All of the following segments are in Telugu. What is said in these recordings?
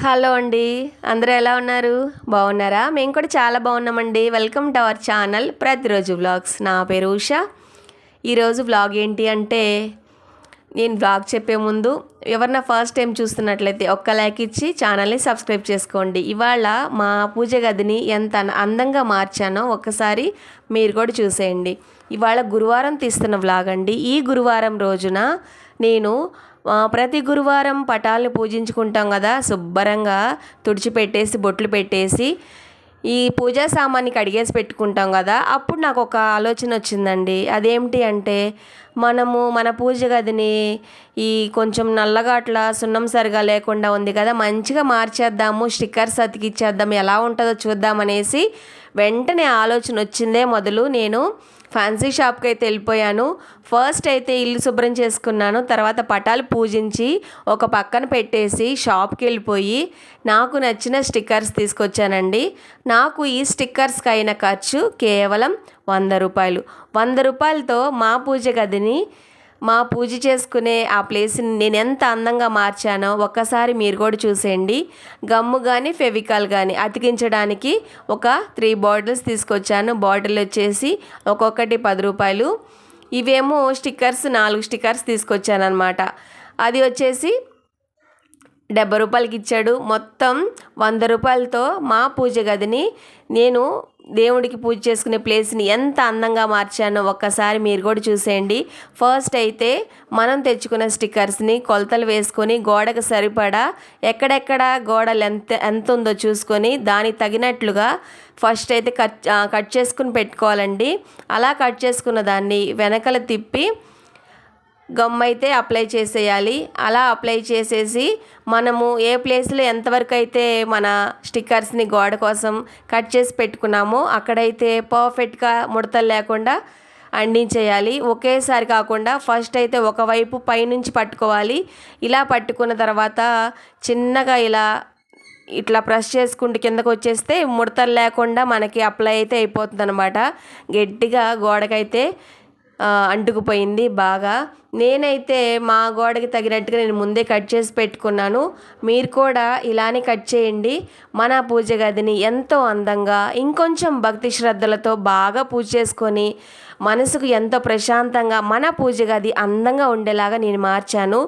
హలో అండి. అందరూ ఎలా ఉన్నారు? బాగున్నారా? మేము కూడా చాలా బాగున్నామండి. వెల్కమ్ టు అవర్ ఛానల్ ప్రతిరోజు వ్లాగ్స్ నా పేరు ఉష. ఈరోజు వ్లాగ్ ఏంటి అంటే నేను వ్లాగ్ చెప్పే ముందు ఎవరన్నా ఫస్ట్ టైం చూస్తున్నట్లయితే ఒక్క లైక్ ఇచ్చి ఛానల్ని సబ్స్క్రైబ్ చేసుకోండి. ఇవాళ మా పూజ గదిని ఎంత అందంగా మార్చానో ఒక్కసారి మీరు కూడా చూసేయండి. ఇవాళ గురువారం తీస్తున్న వ్లాగ్ అండి. ఈ గురువారం రోజున నేను ప్రతి గురువారం పటాలను పూజించుకుంటాం కదా శుభ్రంగా తుడిచిపెట్టేసి బొట్లు పెట్టేసి ఈ పూజా సామాన్ని కడిగేసి పెట్టుకుంటాం కదా అప్పుడు నాకు ఒక ఆలోచన వచ్చిందండి. అదేమిటి అంటే మనము మన పూజ గదిని ఈ కొంచెం నల్లగా అట్లా సున్నం సరిగా లేకుండా ఉంది కదా మంచిగా మార్చేద్దాము స్టిక్కర్స్ అతికిచ్చేద్దాం ఎలా ఉంటుందో చూద్దామనేసి వెంటనే ఆలోచన వచ్చిందే మొదలు. నేను ఫ్యాన్సీ షాప్కి అయితే వెళ్ళిపోయాను. ఫస్ట్ అయితే ఇల్లు శుభ్రం చేసుకున్నాను తర్వాత పటాలు పూజించి ఒక పక్కన పెట్టేసి షాప్కి వెళ్ళిపోయి నాకు నచ్చిన స్టిక్కర్స్ తీసుకొచ్చానండి. నాకు ఈ స్టిక్కర్స్కి అయిన ఖర్చు కేవలం వంద రూపాయలు. వంద రూపాయలతో మా పూజ గదిని మా పూజ చేసుకునే ఆ ప్లేస్ని నేను ఎంత అందంగా మార్చానో ఒక్కసారి మీరు కూడా చూసేయండి. గమ్ము కానీ ఫెవికాల్ కానీ అతికించడానికి ఒక త్రీ బాటిల్స్ తీసుకొచ్చాను. బాటిల్ వచ్చేసి ఒక్కొక్కటి పది రూపాయలు. ఇవేమో స్టిక్కర్స్ నాలుగు స్టిక్కర్స్ తీసుకొచ్చాను అనమాట అది వచ్చేసి డెబ్బై రూపాయలకి ఇచ్చాడు. మొత్తం వంద రూపాయలతో మా పూజ గదిని నేను దేవుడికి పూజ చేసుకునే ప్లేస్ని ఎంత అందంగా మార్చానో ఒక్కసారి మీరు కూడా చూసేయండి. ఫస్ట్ అయితే మనం తెచ్చుకున్న స్టిక్కర్స్ని కొలతలు వేసుకొని గోడకు సరిపడా ఎక్కడెక్కడ గోడ లెంత్ ఎంత ఉందో చూసుకొని దానికి తగినట్లుగా ఫస్ట్ అయితే కట్ కట్ చేసుకుని పెట్టుకోవాలండి. అలా కట్ చేసుకున్న దాన్ని వెనకల తిప్పి గమ్ అయితే అప్లై చేసేయాలి. అలా అప్లై చేసేసి మనము ఏ ప్లేస్లో ఎంతవరకు అయితే మన స్టిక్కర్స్ని గోడ కోసం కట్ చేసి పెట్టుకున్నామో అక్కడైతే పర్ఫెక్ట్గా ముడతలు లేకుండా అందించేయాలి ఒకేసారి కాకుండా ఫస్ట్ అయితే ఒకవైపు పైనుంచి పట్టుకోవాలి. ఇలా పట్టుకున్న తర్వాత చిన్నగా ఇలా ఇట్లా ప్రెస్ చేసుకుంటూ కిందకు వచ్చేస్తే ముడతలు లేకుండా మనకి అప్లై అయితే అయిపోతుంది అనమాట గట్టిగా గోడకైతే అంటుకుపోయింది బాగా. నేనైతే మా గోడకి తగినట్టుగా నేను ముందే కట్ చేసి పెట్టుకున్నాను. మీరు కూడా ఇలానే కట్ చేయండి. మన పూజ గదిని ఎంతో అందంగా ఇంకొంచెం భక్తి శ్రద్ధలతో బాగా పూజ చేసుకొని మనసుకు ఎంతో ప్రశాంతంగా మన పూజ గది అందంగా ఉండేలాగా నేను మార్చాను.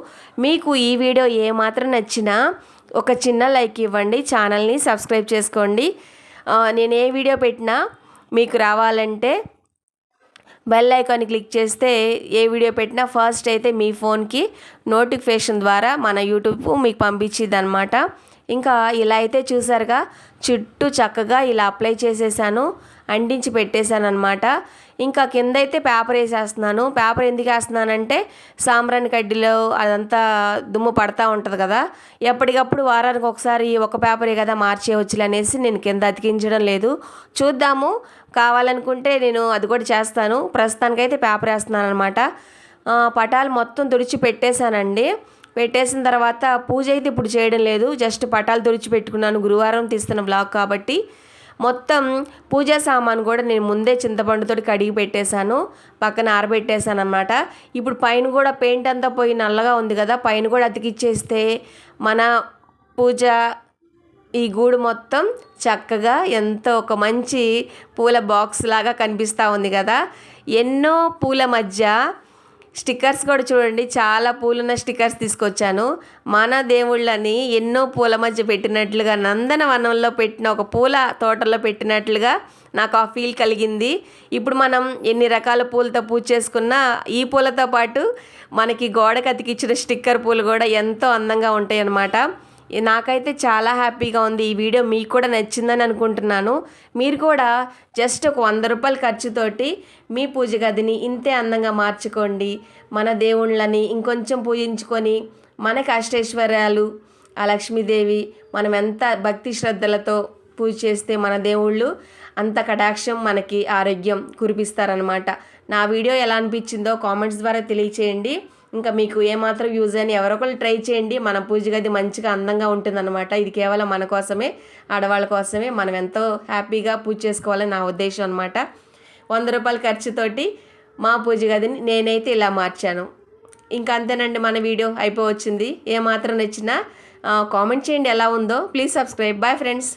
మీకు ఈ వీడియో ఏమాత్రం నచ్చినా ఒక చిన్న లైక్ ఇవ్వండి ఛానల్ని సబ్స్క్రైబ్ చేసుకోండి. నేను ఏ వీడియో పెట్టినా మీకు రావాలంటే బెల్ ఐకాన్ క్లిక్ చేస్తే ఏ వీడియో పెట్టినా ఫస్ట్ అయితే మీ ఫోన్కి నోటిఫికేషన్ ద్వారా మన యూట్యూబ్ మీకు పంపించిద్ది అనమాట ఇంకా ఇలా అయితే చూసారుగా చుట్టూ చక్కగా ఇలా అప్లై చేసేసాను. అంటించి పెట్టేశానమాట ఇంకా కింద అయితే పేపర్ వేసేస్తున్నాను. పేపర్ ఎందుకు వేస్తున్నానంటే సాంబ్రాణి కడ్డీలో అదంతా దుమ్ము పడతా ఉంటుంది కదా. ఎప్పటికప్పుడు వారానికి ఒకసారి ఒక పేపరే కదా మార్చేయవచ్చులే అనేసి నేను కింద అతికించడం లేదు. చూద్దాము. కావాలనుకుంటే నేను అది కూడా చేస్తాను. ప్రస్తుతానికైతే పేపర్ వేస్తున్నాను అనమాట పటాలు మొత్తం తుడిచి పెట్టేశానండి. పెట్టేసిన తర్వాత పూజ అయితే ఇప్పుడు చేయడం లేదు. జస్ట్ పటాలు తుడిచి పెట్టుకున్నాను. గురువారం తీస్తున్న బ్లాగ్ కాబట్టి. మొత్తం పూజా సామాన్ కూడా నేను ముందే చింతపండుతో కడిగి పెట్టేశాను పక్కన ఆరబెట్టేశాను అనమాట ఇప్పుడు పైన కూడా పెయింట్ అంతా పోయి నల్లగా ఉంది కదా పైన కూడా అతికిచ్చేస్తే మన పూజ ఈ గూడు మొత్తం చక్కగా ఎంతో ఒక మంచి పూల బాక్స్ లాగా కనిపిస్తూ ఉంది కదా. ఎన్నో పూల మధ్య స్టిక్కర్స్ కూడా చూడండి చాలా పూలున్న స్టిక్కర్స్ తీసుకొచ్చాను. మన దేవుళ్ళని ఎన్నో పూల మధ్య పెట్టినట్లుగా నందనవనంలో పెట్టిన ఒక పూల తోటలో పెట్టినట్లుగా నాకు ఆ ఫీల్ కలిగింది. ఇప్పుడు మనం ఎన్ని రకాల పూలతో పూజ చేసుకున్నా ఈ పూలతో పాటు మనకి గోడకు అతికిచ్చిన స్టిక్కర్ పూలు కూడా ఎంతో అందంగా ఉంటాయి అన్నమాట నాకైతే చాలా హ్యాపీగా ఉంది. ఈ వీడియో మీకు కూడా నచ్చిందని అనుకుంటున్నాను. మీరు కూడా జస్ట్ ఒక వంద రూపాయల ఖర్చుతోటి మీ పూజ గదిని ఇంతే అందంగా మార్చుకోండి. మన దేవుళ్ళని ఇంకొంచెం పూజించుకొని మనకి అష్టైశ్వర్యాలు ఆ లక్ష్మీదేవి మనం ఎంత భక్తి శ్రద్ధలతో పూజ చేస్తే మన దేవుళ్ళు అంత కటాక్షం మనకి ఆరోగ్యం కురిపిస్తారనమాట నా వీడియో ఎలా అనిపించిందో కామెంట్స్ ద్వారా తెలియచేయండి. ఇంకా మీకు ఏమాత్రం యూజ్ అని ఎవరొకరు ట్రై చేయండి. మన పూజ గది మంచిగా అందంగా ఉంటుందన్నమాట. ఇది కేవలం మన కోసమే ఆడవాళ్ళ కోసమే. మనం ఎంతో హ్యాపీగా పూజ చేసుకోవాలని నా ఉద్దేశం అనమాట వంద రూపాయల ఖర్చుతోటి మా పూజ గదిని నేనైతే ఇలా మార్చాను. ఇంకా అంతేనండి మన వీడియో అయిపోవచ్చింది. ఏమాత్రం నచ్చినా కామెంట్ చేయండి ఎలా ఉందో. Please subscribe bye friends